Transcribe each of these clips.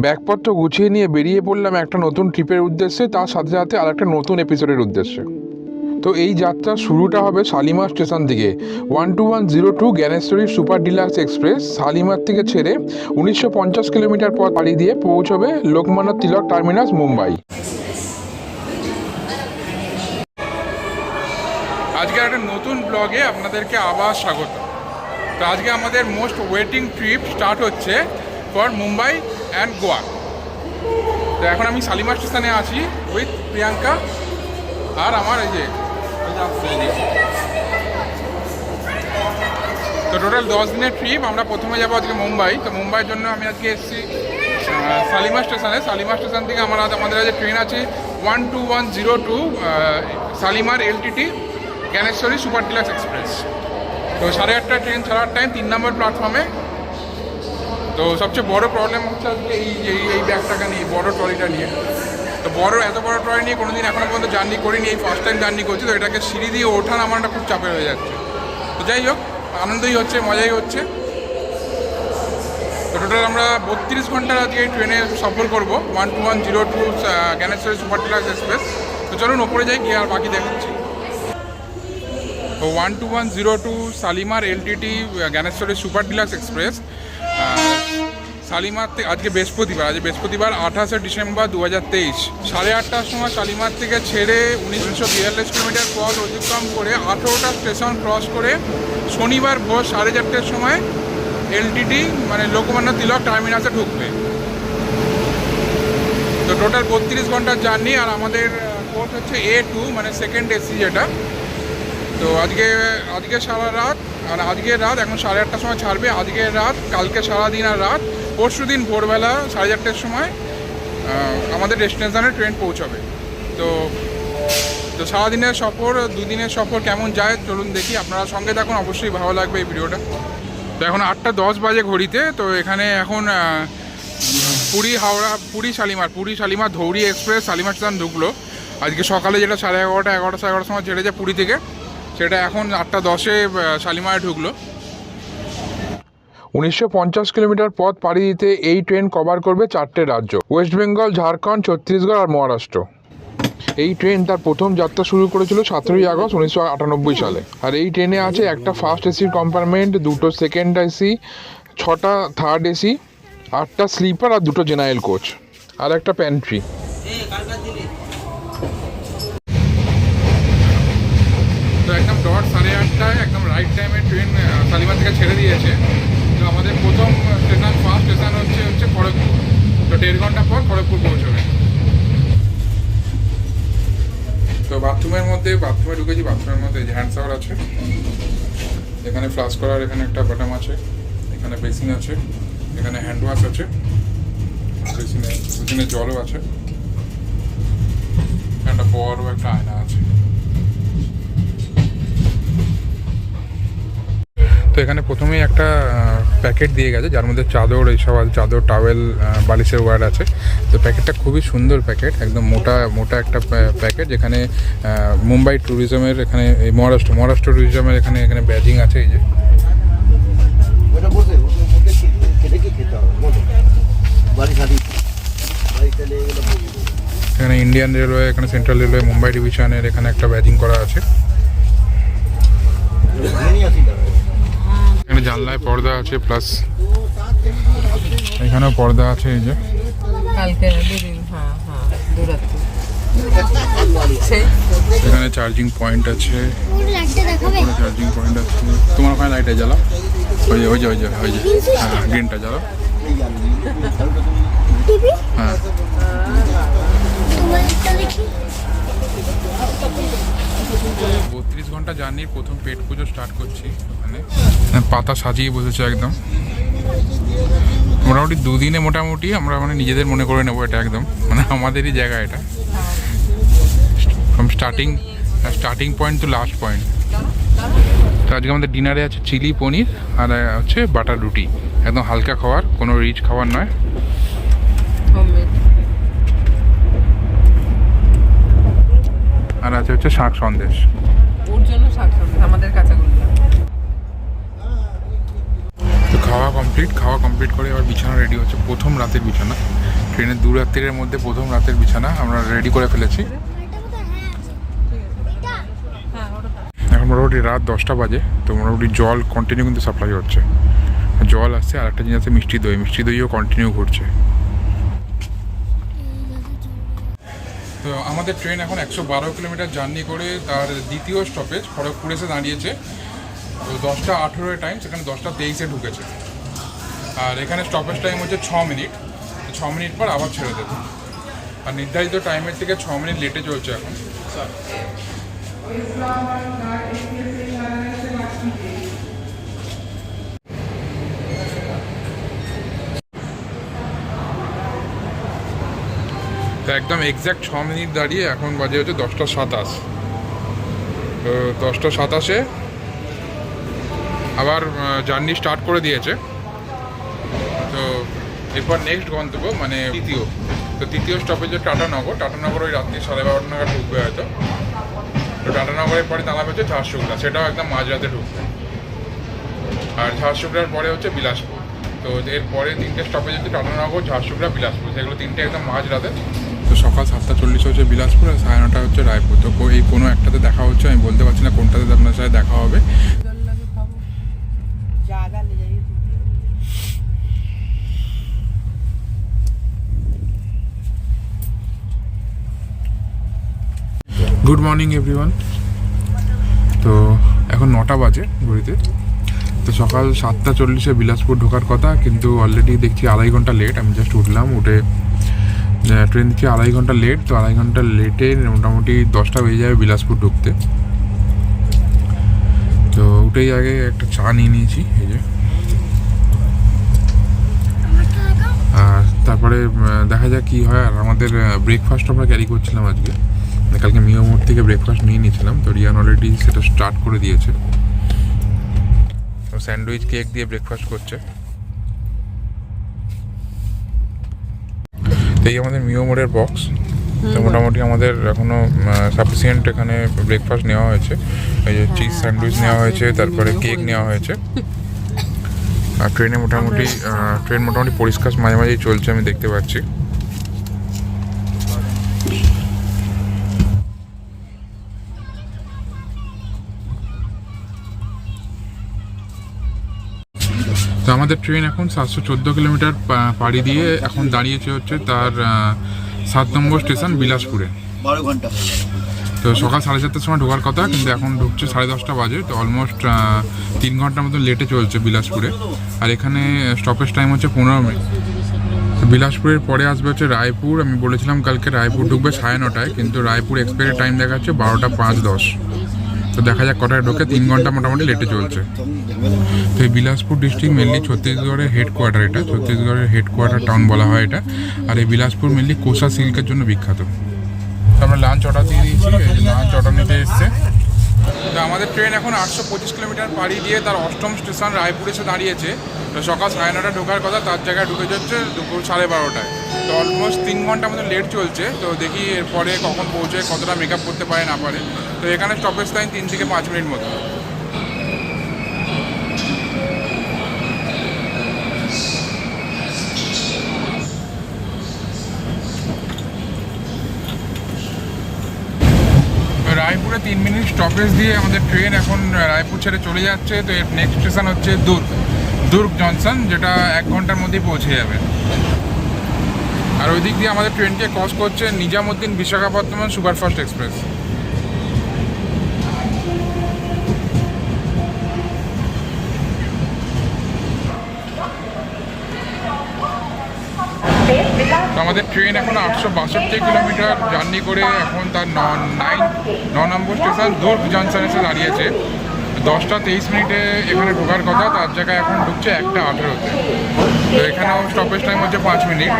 ব্যাগপত্র গুছিয়ে নিয়ে বেরিয়ে পড়লাম একটা নতুন ট্রিপের উদ্দেশ্যে, তার সাথে সাথে আর একটা নতুন এপিসোডের উদ্দেশ্যে। তো এই যাত্রার শুরুটা হবে শালিমার স্টেশন থেকে one two one zero two Gyaneshwari super deluxe express, Shalimar থেকে ছেড়ে উনিশশো পঞ্চাশ কিলোমিটার পথ পাড়ি দিয়ে পৌঁছবে লোকমান্য তিলক টার্মিনাস, মুম্বাই। আজকে একটা নতুন ব্লগে আপনাদেরকে আবার স্বাগত। তো আজকে আমাদের মোস্ট ওয়েটিং ট্রিপ স্টার্ট হচ্ছে ফর মুম্বাই অ্যান্ড গোয়া। তো এখন আমি শালিমার স্টেশনে আছি উইথ প্রিয়াঙ্কা আর আমার এই যে। তো টোটাল দশ দিনের ট্রিপ আমরা প্রথমে যাব আজকে মুম্বাই। তো মুম্বাইয়ের জন্য আমি আজকে এসেছি শালিমা স্টেশনে। শালিমা স্টেশন থেকে আমার আজ- আমাদের আজকে ট্রেন আছে one two one zero two Shalimar LTT Gyaneshwari super deluxe express. তো সাড়ে আটটা ট্রেন ছাড়ার টাইম তিন নম্বর প্ল্যাটফর্মে তো সবচেয়ে বড় প্রবলেম হচ্ছে আজকে এই এই এই ব্যাগটাকে নিয়ে বড় ট্রলিটা নিয়ে। তো বড়, এত বড় ট্রলি নিয়ে কোনোদিন এখনও পর্যন্ত জার্নি করিনি, এই ফার্স্ট টাইম জার্নি করছি, তো এটাকে সিঁড়ি দিয়ে ওঠান আমার একটা খুব চাপের হয়ে যাচ্ছে। তো যাই হোক, আনন্দই হচ্ছে, মজাই হচ্ছে। তো টোটাল আমরা বত্রিশ ঘণ্টার আজকে ট্রেনে সফর করব one two one zero two Gyaneshwari super deluxe express তো চলুন ওপরে যাই, গিয়ে আর বাকি দেখাচ্ছি। তো one two one zero two Shalimar LTT Gyaneshwari super deluxe express Shalimar থেকে আজকে বৃহস্পতিবার, আজ বৃহস্পতিবার আঠাশে ডিসেম্বর দু হাজার তেইশ। সাড়ে আটটার সময় শালিমার থেকে ছেড়ে উনিশশো বিয়াল্লিশ কিলোমিটার পথ অতিক্রম করে আঠেরোটা স্টেশন ক্রস করে শনিবার ভোর সাড়ে চারটের সময় এলটিটি মানে লোকমান্য তিলক টার্মিনাসে ঢুকবে। তো টোটাল বত্রিশ ঘণ্টার জার্নি আর আমাদের কোর্স হচ্ছে এ টু মানে সেকেন্ড এসি যেটা। তো আজকে আজকে সারা রাত, আর আজকের রাত এখন সাড়ে আটটার সময় ছাড়বে, আজকের রাত, কালকে সারা দিন আর রাত। পরশু দিন ভোরবেলা সাড়ে চারটের সময় আমাদের ডেস্টিনেশনে ট্রেন পৌঁছাবে। তো তো সারাদিনের সফর, দুদিনের সফর কেমন যায়, চলুন দেখি। আপনারা সঙ্গে থাকুন, অবশ্যই ভালো লাগবে এই ভিডিওটা। তো এখন আটটা দশ বাজে ঘড়িতে, তো এখানে এখন পুরী, হাওড়া, পুরী, শালিমার পুরী, শালিমার, ধৌরি এক্সপ্রেস, শালিমার স্টেশন ঢুকলো। আজকে সকালে যেটা সাড়ে এগারোটা এগারোটা সাড়ে এগারোটার সময় ছেড়ে যায় পুরী থেকে, সেটা এখন আটটা দশে শালিমারে ঢুকলো। উনিশশো পঞ্চাশ কিলোমিটার পথ পাড়ি দিতে এই ট্রেন কভার করবে চারটে রাজ্য, ওয়েস্ট বেঙ্গল, ঝাড়খণ্ড, ছত্তিশগড় আর মহারাষ্ট্র। এই ট্রেন তার প্রথম যাত্রা শুরু করেছিল সতেরোই আগস্ট উনিশশো আটানব্বই সালে। আর এই ট্রেনে আছে একটা ফার্স্ট এসির কম্পার্টমেন্ট দুটো সেকেন্ড এসি ছটা থার্ড এসি আটটা স্লিপার আর দুটো জেনারেল কোচ আর একটা প্যান্ট্রি একদম ডট সাড়ে আটটায় একদম রাইট টাইমে ট্রেন শালিমার থেকে ছেড়ে দিয়েছে। আমাদের প্রথম স্টেশন ফার্স্ট স্টেশন হচ্ছে হচ্ছে খড়গপুর। তো দেড় ঘণ্টা পর খড়গপুর পৌঁছবে। তো বাথরুমের মধ্যে, বাথরুমে ঢুকেছি, বাথরুমের মধ্যে হ্যান্ড শাওয়ার আছে। এখানে ফ্লাশ করার এখানে একটা বাটাম আছে, এখানে বেসিন আছে, এখানে হ্যান্ড ওয়াশ আছে বেসিনে বেসিনে জলও আছে একটা বড় একটা আয়না আছে। তো এখানে প্রথমেই একটা প্যাকেট দিয়ে গেছে যার মধ্যে চাদর এইসব আছে চাদর টাওয়েল বালিশের ওয়ার আছে। তো প্যাকেটটা খুবই সুন্দর প্যাকেট একদম মোটা মোটা একটা প্যাকেট যেখানে মুম্বাই ট্যুরিজমের এখানে এই মহারাষ্ট্র মহারাষ্ট্র ট্যুরিজমের এখানে এখানে ব্যাজিং আছে এই যে। এখানে ইন্ডিয়ান রেলওয়ে এখানে সেন্ট্রাল রেলওয়ে মুম্বাই ডিভিশনের এখানে একটা ব্যাজিং করা আছে ভেঙে নিয়ে আসি তাহলে। এখানে জানলায় পর্দা আছে প্লাস এখানেও পর্দা আছে এই যে। হ্যাঁ হ্যাঁ এখানে চার্জিং পয়েন্ট আছে। চার্জিং পয়েন্ট আছে। তোমার ওখানে লাইটে জ্বালাও। ওই যে ওই যে ওই যে ওই যে হ্যাঁ গ্রিনটা জ্বালাও। টিভি? হ্যাঁ। বত্রিশ ঘণ্টা জার্নির প্রথম পেট পুজো স্টার্ট করছি ওখানে। পাতা সাজিয়ে বসেছে একদম। মোটামুটি দুদিনে মোটামুটি আমরা মানে নিজেদের মনে করে নেব এটা একদম। মানে আমাদেরই জায়গা এটা। From starting starting point to last point তো আজকে আমাদের ডিনারে আছে চিলি পনির আর হচ্ছে বাটার রুটি। একদম হালকা খাবার কোনো রিচ খাবার নয়। আর আছে হচ্ছে শাক সন্দেশ। ওর জন্য শাক সবজি আমাদের কাঁচাগুলো তো খাওয়া কমপ্লিট খাওয়া কমপ্লিট করে এবার বিছানা রেডি হচ্ছে। প্রথম রাতের বিছানা। ট্রেনের দু রাত্রির মধ্যে প্রথম রাতের বিছানা। আমরা রেডি করে ফেলেছি। এখন মোটামুটি রাত দশটা বাজে। তো মোটামুটি জল কন্টিনিউ কিন্তু সাপ্লাই হচ্ছে। জল আসছে আর একটা জিনিস আছে মিষ্টি দই। মিষ্টি দইও কন্টিনিউ ঘুরছে। তো আমাদের ট্রেন এখন একশো বারো কিলোমিটার জার্নি করে তার দ্বিতীয় স্টপেজ খড়গপুর এসে দাঁড়িয়েছে। তো দশটা আঠেরোয় টাইম সেখানে দশটা তেইশে ঢুকেছে। আর এখানে স্টপেজ টাইম হচ্ছে ছ মিনিট। ছ মিনিট পর আবার ছেড়ে দেবে। আর নির্ধারিত টাইমের থেকে ছ মিনিট লেটে চলছে এখন। তো একদম এক্স্যাক্ট ছ মিনিট দাঁড়িয়ে এখন বাজে হচ্ছে দশটা সাতাশ। তো দশটা সাতাশে আবার জার্নি স্টার্ট করে দিয়েছে। তো এরপর নেক্সট গন্তব্য মানে তৃতীয়। তো তৃতীয় স্টপেজ হচ্ছে টাটানগর টাটানগর ওই রাত্রি সাড়ে বারোটা নাগাদ ঢুকবে হয়তো। তো টাটানগরের পরে দাঁড়াবে হচ্ছে ঝাড়শুগড়া সেটাও একদম মাঝরাতে ঢুকবে। আর ঝাড়শুগড়ার পরে হচ্ছে বিলাসপুর। তো এর পরে তিনটে স্টপেজ হচ্ছে টাটানগর ঝাড়শুগড়া বিলাসপুর। সেগুলো তিনটে একদম মাঝরাতে। তো সকাল সাতটা চল্লিশ হচ্ছে বিলাসপুর আর সাড়ে নটা হচ্ছে রায়পুর। তো এই কোনো একটাতে দেখা হচ্ছে, আমি বলতে পারছি না কোনটাতে আপনার সাথে দেখা হবে। গুড মর্নিং এভরিওয়ান তো এখন নটা বাজে ঘড়িতে। তো সকাল সাতটা চল্লিশে বিলাসপুর ঢোকার কথা, কিন্তু অলরেডি দেখছি আড়াই ঘণ্টা লেট আমি জাস্ট উঠলাম, উঠে ট্রেন থেকে আড়াই ঘণ্টা লেট তো আড়াই ঘণ্টা লেটে মোটামুটি দশটা বেজে যাবে বিলাসপুর ঢুকতে। তো উঠেই আগে একটা চা নিয়ে নিয়েছি, এই যে। আর তারপরে দেখা যাক কি হয়। আর আমাদের ব্রেকফাস্ট আমরা ক্যারি করছিলাম আজকে। মানে কালকে মিও মোড় থেকে ব্রেকফাস্ট নিয়ে নিয়েছিলাম। তো রিয়ান অলরেডি সেটা স্টার্ট করে দিয়েছে। তো স্যান্ডউইচ কেক দিয়ে ব্রেকফাস্ট করছে। তো এই আমাদের মিও মোড়ের বক্স তো মোটামুটি আমাদের এখনও সাফিসিয়েন্ট এখানে ব্রেকফাস্ট নেওয়া হয়েছে। এই যে চিজ স্যান্ডউইচ নেওয়া হয়েছে তারপরে কেক নেওয়া হয়েছে। আর ট্রেনে মোটামুটি ট্রেন মোটামুটি পরিষ্কার মাঝে মাঝেই চলছে আমি দেখতে পাচ্ছি। তো আমাদের ট্রেন এখন সাতশো চোদ্দ কিলোমিটার পাড়ি দিয়ে এখন দাঁড়িয়েছে হচ্ছে তার সাত নম্বর স্টেশন বিলাসপুরে। বারো ঘণ্টা। তো সকাল সাড়ে চারটার সময় ঢোকার কথা কিন্তু এখন ঢুকছে সাড়ে দশটা বাজে তো অলমোস্ট তিন ঘণ্টার মতো লেটে চলছে বিলাসপুরে। আর এখানে স্টপেজ টাইম হচ্ছে পনেরো মিনিট। তো বিলাসপুরের পরে আসবে হচ্ছে রায়পুর আমি বলেছিলাম কালকে রায়পুর ঢুকবে সাড়ে নটায় কিন্তু রায়পুর এক্সপায়ারি টাইম দেখাচ্ছে বারোটা পাঁচ দশ। তো দেখা যাক কটায় ঢোকে। তিন ঘণ্টা মোটামুটি লেটে চলছে। তো এই বিলাসপুর ডিস্ট্রিক্ট মেনলি ছত্তিশগড়ের হেডকোয়ার্টার এটা। ছত্তিশগড়ের হেডকোয়ার্টার টাউন বলা হয় এটা। আর এই বিলাসপুর মেনলি কোষা সিল্কের জন্য বিখ্যাত। আমরা লাঞ্চ অর্ডার দিয়ে দিয়েছি লাঞ্চ অর্ডার নিতে এসছে। তো আমাদের ট্রেন এখন আটশো পঁচিশ কিলোমিটার পাড়ি দিয়ে তার অষ্টম স্টেশন রায়পুর এসে দাঁড়িয়েছে। তো সকাল সাড়ে নটা ঢোকার কথা, তার জায়গায় ঢুকে যাচ্ছে দুপুর সাড়ে বারোটায়। তো অলমোস্ট তিন ঘণ্টা মতো লেট চলছে। তো দেখি এরপরে কখন পৌঁছে কতটা মেকআপ করতে পারে, না পারে। তো এখানে স্টপেজ টাইম তিন থেকে পাঁচ মিনিট মতো। রায়পুরে তিন মিনিট স্টপেজ দিয়ে আমাদের ট্রেন এখন রায়পুর ছেড়ে চলে যাচ্ছে। তো এর নেক্সট স্টেশন হচ্ছে দুর্গ। দুর্গ জংশন, যেটা এক ঘণ্টার মধ্যেই পৌঁছে যাবে। আর ওই দিক দিয়ে আমাদের ট্রেনকে ক্রস করছে নিজামুদ্দিন বিশাখাপত্তনম সুপারফাস্ট এক্সপ্রেস। আমাদের ট্রেন এখন আটশো বাষট্টি কিলোমিটার জার্নি করে এখন তার ন নাইন, ন নম্বর স্টেশন দুর্গ জংশন এসে দাঁড়িয়েছে। দশটা তেইশ মিনিটে এখানে ঢোকার কথা, তার জায়গায় এখন ঢুকছে একটা আঠেরোতে। তো এখানেও স্টপেজ টাইম হচ্ছে পাঁচ মিনিট।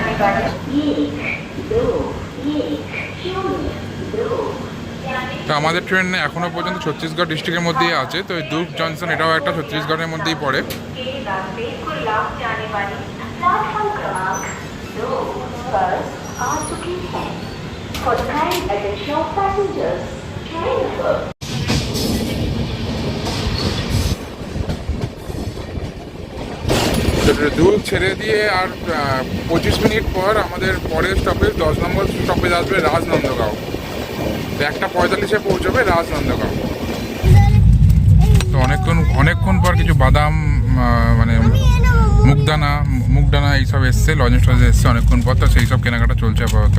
তো আমাদের ট্রেন এখনও পর্যন্ত ছত্তিশগড় ডিস্ট্রিক্টের মধ্যেই আছে। তো এই দুর্গ জংশন এটাও একটা ছত্তিশগড়ের মধ্যেই পড়ে। cars are to keep. For the kind attention of passengers, train number দুল ছেড়ে দিয়ে আর পঁচিশ মিনিট পর আমাদের পরের স্টপেজ দশ নম্বর স্টপেজ আসবে রাজনন্দগাঁও। একটা পঁয়তাল্লিশে পৌঁছবে রাজনন্দগাঁও। তো অনেকক্ষণ অনেকক্ষণ পর কিছু বাদাম মানে মুগদানা মুগদানা এইসব এসছে লজেন্স টজেন্স এসছে অনেকক্ষণ পর, তো সেই সব কেনাকাটা চলছে আপাতত।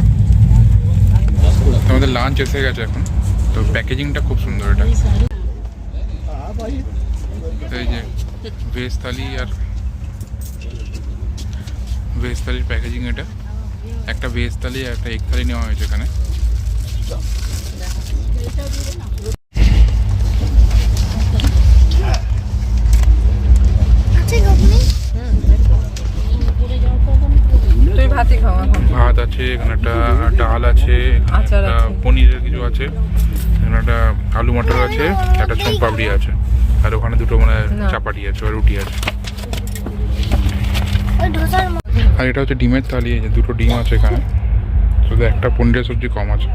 আমাদের লাঞ্চ এসে গেছে এখন। তো প্যাকেজিংটা খুব সুন্দর এটা। এই যে ভেজ থালি আর ভেজ থালির প্যাকেজিং এটা। একটা ভেজ থালি আর একটা এগ থালি নেওয়া হয়েছে এখানে তুই ভাতই খাওয়া এখন ভাত আছে এখানে একটা ডাল আছে একটা পনিরের কিছু আছে এখানে একটা আলু মটর আছে একটা সোম পাপড়ি আছে আর ওখানে দুটো মানে চাপাটি আছে আর রুটি আছে। আর এটা হচ্ছে ডিমের থালি দুটো ডিম আছে এখানে। শুধু একটা পনিরের সবজি কম আছে।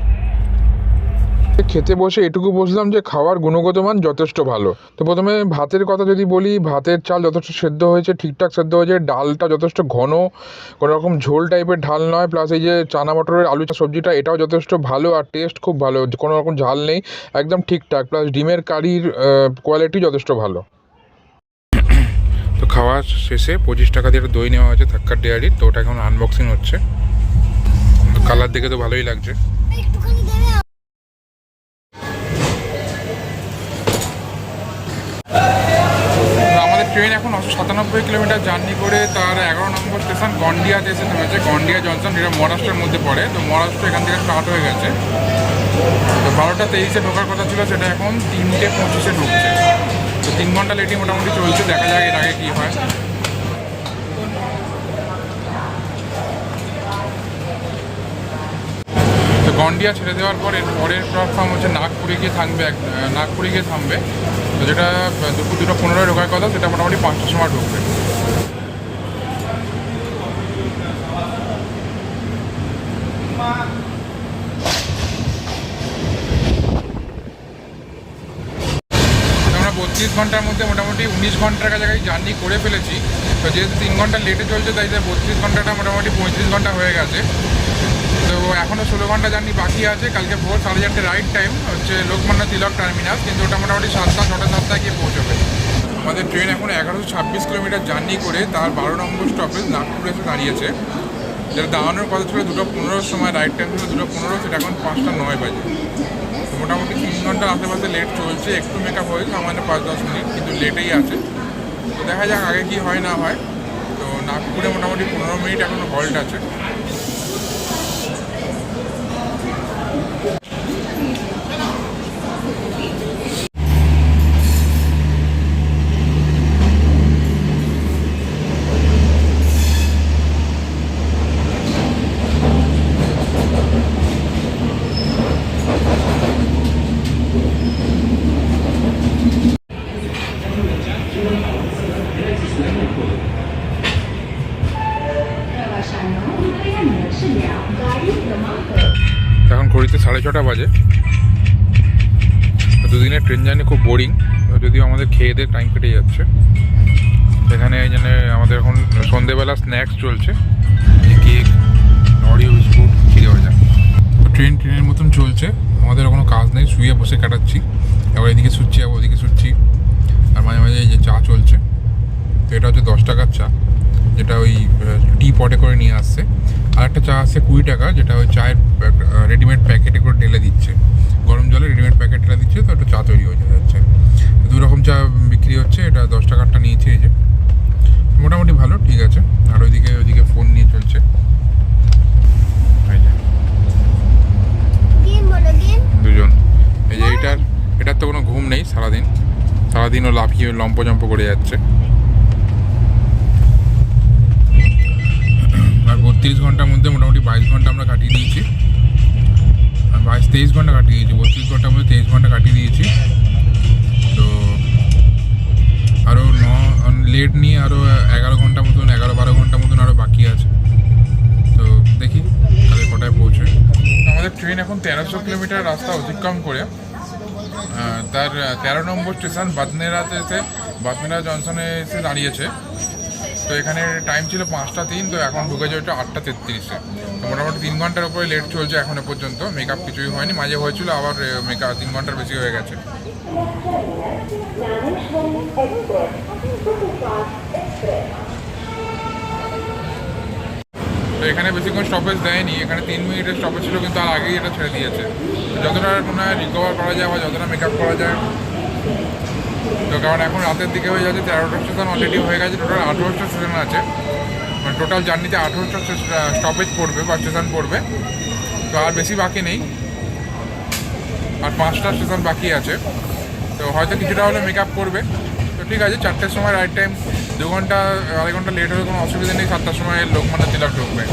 খেতে বসে এটুকু বুঝলাম যে খাওয়ার গুণগত মান যথেষ্ট ভালো। তো প্রথমে ভাতের কথা যদি বলি, ভাতের চাল যথেষ্ট সেদ্ধ হয়েছে, ঠিকঠাক সেদ্ধ হয়েছে, ডালটা যথেষ্ট ঘন কোনো রকম ঝোল টাইপের ঢাল নয় প্লাস এই যে চানা মটরের আলু সবজিটা, এটাও যথেষ্ট ভালো আর টেস্ট খুব ভালো কোনো রকম ঝাল নেই, একদম ঠিকঠাক প্লাস ডিমের কারির কোয়ালিটি যথেষ্ট ভালো। তো খাওয়া শেষে পঁচিশ টাকা দিয়ে দই নেওয়া হয়েছে থাক্কার ডেয়ারির, তো ওটা এখন আনবক্সিং হচ্ছে। কালার দেখে তো ভালোই লাগছে। ট্রেন এখন নশো সাতানব্বই কিলোমিটার জার্নি করে তার এগারো নম্বর স্টেশন গন্ডিয়াতে এসে থেমেছে গন্ডিয়া জনসন এটা মহারাষ্ট্রের মধ্যে পড়ে। তো মহারাষ্ট্র এখান থেকে স্টার্ট হয়ে গেছে। তো বারোটা তেইশে ঢোকার কথা ছিল, সেটা এখন তিনটে পঁচিশে ঢুকছে। তো তিন ঘণ্টা লেটই মোটামুটি চলছে, দেখা যাক এর আগে কী হয়। গন্ডিয়া ছেড়ে দেওয়ার পর পরের প্ল্যাটফর্ম হচ্ছে নাগপুরে গিয়ে থামবে এক- নাগপুরে গিয়ে থামবে। তো যেটা দুপুর দুটো পনেরোয় ঢোকার কথা, সেটা মোটামুটি পাঁচটার সময় ঢুকবে। বত্রিশ ঘণ্টার মধ্যে মোটামুটি উনিশ ঘণ্টার কাছাকাছি জার্নি করে ফেলেছি। তো যেহেতু তিন ঘণ্টা লেটে চলছে তাই বত্রিশ ঘন্টাটা মোটামুটি পঁয়ত্রিশ ঘণ্টা হয়ে গেছে। তো এখনও ষোলো ঘণ্টা জার্নি বাকি আছে। কালকে ভোর সাড়ে চারটে রাইট টাইম হচ্ছে লোকমান্য তিলক টার্মিনাস কিন্তু ওটা মোটামুটি সাতটা, ছটা সাতটায় গিয়ে পৌঁছবে। আমাদের ট্রেন এখন এগারোশো ছাব্বিশ কিলোমিটার জার্নি করে তার বারো নম্বর স্টপেজ নাগপুরে এসে দাঁড়িয়েছে। যেটা দাঁড়ানোর কথা ছিল দুটো পনেরোর সময় রাইট টাইম ছিল দুটো পনেরো, সেটা এখন পাঁচটা নয় বাজে। মোটামুটি তিন ঘণ্টার আশেপাশে লেট চলছে, একটু মেকআপ হয়েছে আমাদের পাঁচ, দশ মিনিট, কিন্তু লেটেই আছে। তো দেখা যাক আগে কি হয় না হয়। তো নাগপুরে মোটামুটি পনেরো মিনিট এখন হল্ট আছে। ঘড়িতে সাড়ে ছটা বাজে। দুদিনের ট্রেন জার্নি খুব বোরিং যদিও আমাদের খেয়ে দিয়ে টাইম কেটে যাচ্ছে। এখানে এই জন্য আমাদের এখন সন্ধেবেলা স্ন্যাক্স চলছে। কেক অরিও বিস্কুট খিদে হয়ে যায় ট্রেন ট্রেনের মতন চলছে। আমাদের কোনো কাজ নেই, শুয়ে বসে কাটাচ্ছি। এবার এদিকে শুচ্ছি, আবার ওদিকে শুচ্ছি। আর মাঝে মাঝে এই যে চা চলছে। তো এটা হচ্ছে দশ টাকার চা, যেটা ওই টি পটে করে নিয়ে আসছে। আর একটা চা আছে কুড়ি টাকা যেটা ওই চায়ের রেডিমেড প্যাকেটে করে ঢেলে দিচ্ছে। গরম জলে রেডিমেড প্যাকেট ঢেলে দিচ্ছে তো একটা চা তৈরি হয়ে যাচ্ছে। দু রকম চা বিক্রি হচ্ছে এটা দশ টাকারটা নিয়েছে এই যে। মোটামুটি ভালো ঠিক আছে। আর ওইদিকে ওইদিকে ফোন নিয়ে চলছে। দুজন। এই যে এইটার এটার তো কোনো ঘুম নেই সারাদিন। সারাদিন ও লাফিয়ে লম্পজম্প করে যাচ্ছে। বত্রিশ ঘণ্টার মধ্যে মোটামুটি বাইশ ঘণ্টা আমরা কাটিয়ে দিয়েছি। আর বাইশ, তেইশ ঘণ্টা কাটিয়ে দিয়েছি। বত্রিশ ঘণ্টার মধ্যে তেইশ ঘণ্টা কাটিয়ে দিয়েছি। তো আরও ন, লেট নিয়ে আরও এগারো ঘণ্টা মতন, এগারো, বারো ঘণ্টা মতন আরও বাকি আছে। তো দেখি তাহলে কটায় পৌঁছয় আমাদের ট্রেন এখন তেরোশো কিলোমিটার রাস্তা অতিক্রম করে। তার তেরো নম্বর স্টেশন বাদনেরাতে এসে বাদনেরা জংশনে এসে দাঁড়িয়েছে। তো এখানে টাইম ছিল পাঁচটা তিন, তো এখন ঢুকেছে ওটা আটটা তেত্রিশে। তো মোটামুটি তিন ঘণ্টার উপরে লেট চলছে এখনও পর্যন্ত। মেকআপ কিছুই হয়নি। মাঝে হয়েছিল, আবার মেকআপ তিন ঘণ্টার বেশি হয়ে গেছে। তো এখানে বেশিক্ষণ স্টপেজ দেয়নি। এখানে তিন মিনিটের স্টপেজ ছিল, কিন্তু তার আগেই এটা ছেড়ে দিয়েছে। যতটা মনে হয় রিকভার করা যায় বা যতটা মেকআপ করা যায় তো কারণ এখন রাতের দিকে হয়ে যাচ্ছে তেরোটা স্টেশন অলরেডি হয়ে গেছে টোটাল আঠেরোটা স্টেশন আছে। মানে টোটাল জার্নিতে আঠেরোটা স্টপেজ পড়বে বা স্টেশন পড়বে। তো আর বেশি বাকি নেই। আর পাঁচটা স্টেশন বাকি আছে। তো হয়তো কিছুটা হলে মেকআপ করবে। তো ঠিক আছে, চারটের সময় রাইট টাইম দু ঘণ্টা, আড়াই ঘণ্টা লেট হলে কোনো অসুবিধা নেই। সাতটার সময় লোকমান্য তিলক ঢুকবে।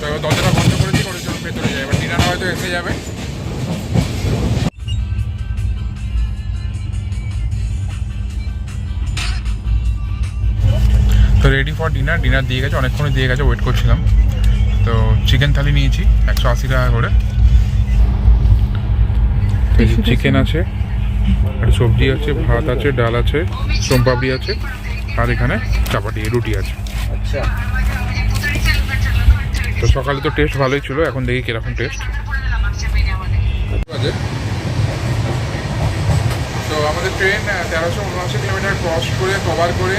তো দরজাটা বন্ধ করেছি করে চলুন ভেতরে যাই এবার ডিনার হয়তো এসে যাবে। রেডি ফর ডিনার ডিনার দিয়ে গেছে অনেকক্ষণই দিয়ে গেছে ওয়েট করছিলাম। তো চিকেন থালি নিয়েছি একশো আশি টাকা করে। চিকেন আছে আর সবজি আছে ভাত আছে ডাল আছে সোমপাপড়ি আছে আর এখানে চাপাটি রুটি আছে। আচ্ছা। তো সকালে তো টেস্ট ভালোই ছিল এখন দেখি কীরকম টেস্ট আছে তো আমাদের ট্রেন তেরোশো উনআশি কিলোমিটার ক্রস করে কভার করে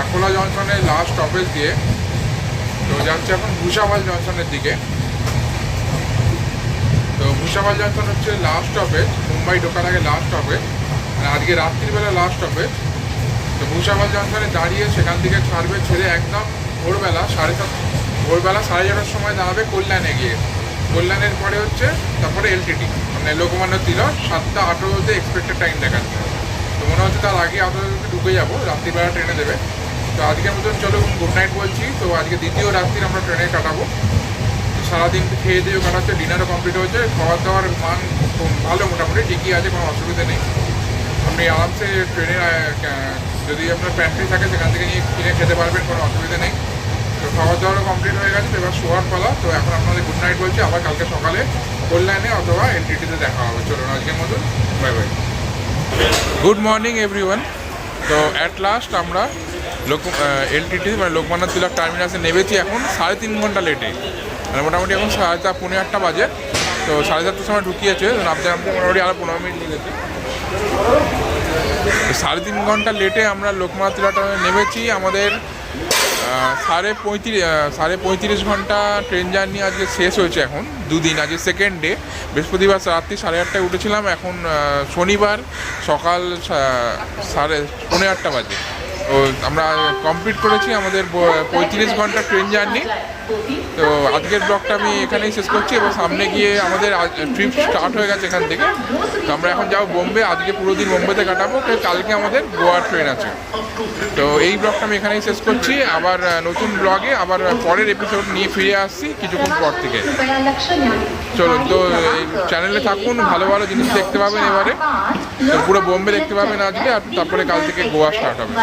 আকোলা জংশনের লাস্ট স্টপেজ দিয়ে, তো যাচ্ছে এখন ভূষাবাল জংশনের দিকে। তো ভূষাবাল জংশন হচ্ছে লাস্ট স্টপেজ মুম্বাই ঢোকার আগে লাস্ট স্টপেজ আজকে রাত্রিবেলা লাস্ট স্টপেজ তো ভূষাবাল জংশনে দাঁড়িয়ে সেখান থেকে ছাড়বে, ছেড়ে একদম ভোরবেলা, সাড়ে সাত, ভোরবেলা সাড়ে ছটার সময় দাঁড়াবে কল্যাণে গিয়ে। কল্যাণের পরে হচ্ছে তারপরে এলটিটি মানে লোকমান্য তিলক সাতটা আঠেরোতে এক্সপেক্টেড টাইম দেখাচ্ছে। তো মনে হচ্ছে তার আগে আঠেরোতে ঢুকে যাব, রাত্রিবেলা ট্রেনে দেবে। তো আজকের মতন চলো গুড নাইট বলছি। তো আজকে দ্বিতীয় রাত্রির আমরা ট্রেনে কাটাবো। সারাদিন খেয়ে দিয়েও কাটাচ্ছে ডিনারও কমপ্লিট হয়েছে খাওয়া দাওয়ার মান ভালো মোটামুটি, ঠিকই আছে, কোনো অসুবিধা নেই। আপনি আরামসে ট্রেনে যদি আপনার প্যান্ট্রি থাকে, সেখান থেকে নিয়ে কিনে খেতে পারবেন, কোনো অসুবিধা নেই। তো খাওয়া দাওয়ারও কমপ্লিট হয়ে গেছে, এবার শোয়ার পালা। তো এখন আপনাদের গুড নাইট বলছি, আবার কালকে সকালে কল্যাণে অথবা এনটিটিতে দেখা হবে। চলুন আজকের মতো bye bye good morning everyone তো অ্যাট লাস্ট আমরা লোক এলটিটি মানে লোকমান্য তিলক টার্মিনাসে নেমেছি এখন সাড়ে তিন ঘণ্টা লেটে মানে মোটামুটি এখন সাড়ে চার পনেরো আটটা বাজে। তো সাড়ে চারটার সময় ঢুকিয়েছে নামতে নামতে মোটামুটি আরও পনেরো মিনিট লেগেছে। সাড়ে তিন ঘণ্টা লেটে আমরা লোকমান্য তিলক টার্মিনাসে নেমেছি। আমাদের সাড়ে পঁয়ত্রিশ সাড়ে পঁয়ত্রিশ ঘণ্টা ট্রেন জার্নি আজকে শেষ হয়েছে এখন, দুদিন, আজকে সেকেন্ড ডে বৃহস্পতিবার রাত্রি সাড়ে আটটায় উঠেছিলাম, এখন শনিবার সকাল সাড়ে পনেরো আটটা বাজে। তো আমরা কমপ্লিট করেছি আমাদের পঁয়ত্রিশ ঘণ্টা ট্রেন জার্নি। তো আজকের ব্লগটা আমি এখানেই শেষ করছি এবং সামনে গিয়ে আমাদের ট্রিপ স্টার্ট হয়ে গেছে এখান থেকে। তো আমরা এখন যাব বোম্বে আজকে পুরো দিন বোম্বেতে কাটাবো। তো কালকে আমাদের গোয়ার ট্রেন আছে। তো এই ব্লগটা আমি এখানেই শেষ করছি। আবার নতুন ব্লগে আবার পরের এপিসোড নিয়ে ফিরে আসছি কিছুক্ষণ পর থেকে। চলুন তো এই চ্যানেলে থাকুন ভালো ভালো জিনিস দেখতে পাবেন এবারে। তো পুরো বোম্বে দেখতে পাবেন আজকে আর তারপরে কাল থেকে গোয়া স্টার্ট হবে।